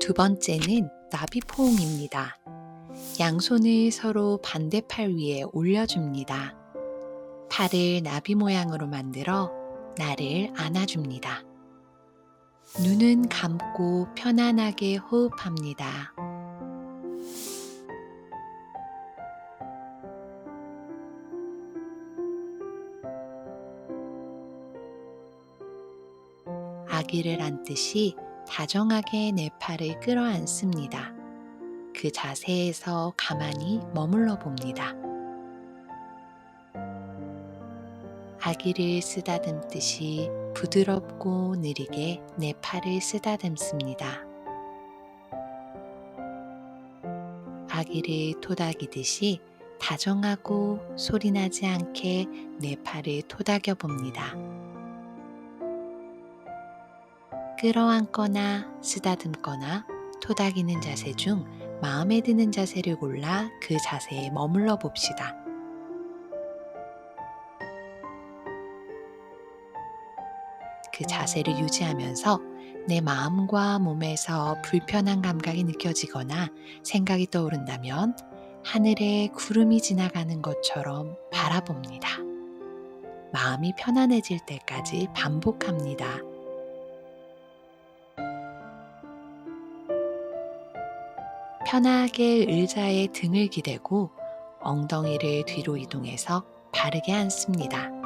두 번째는 나비 포옹입니다. 양손을 서로 반대팔 위에 올려줍니다. 팔을 나비 모양으로 만들어 나를 안아줍니다. 눈은 감고 편안하게 호흡합니다. 아기를 안듯이 다정하게 내 팔을 끌어안습니다. 그 자세에서 가만히 머물러 봅니다. 아기를 쓰다듬듯이 부드럽고 느리게 내 팔을 쓰다듬습니다. 아기를 토닥이듯이 다정하고 소리나지 않게 내 팔을 토닥여 봅니다. 끌어안거나 쓰다듬거나 토닥이는 자세 중 마음에 드는 자세를 골라 그 자세에 머물러 봅시다. 그 자세를 유지하면서 내 마음과 몸에서 불편한 감각이 느껴지거나 생각이 떠오른다면 하늘에 구름이 지나가는 것처럼 바라봅니다. 마음이 편안해질 때까지 반복합니다. 편하게 의자에 등을 기대고 엉덩이를 뒤로 이동해서 바르게 앉습니다.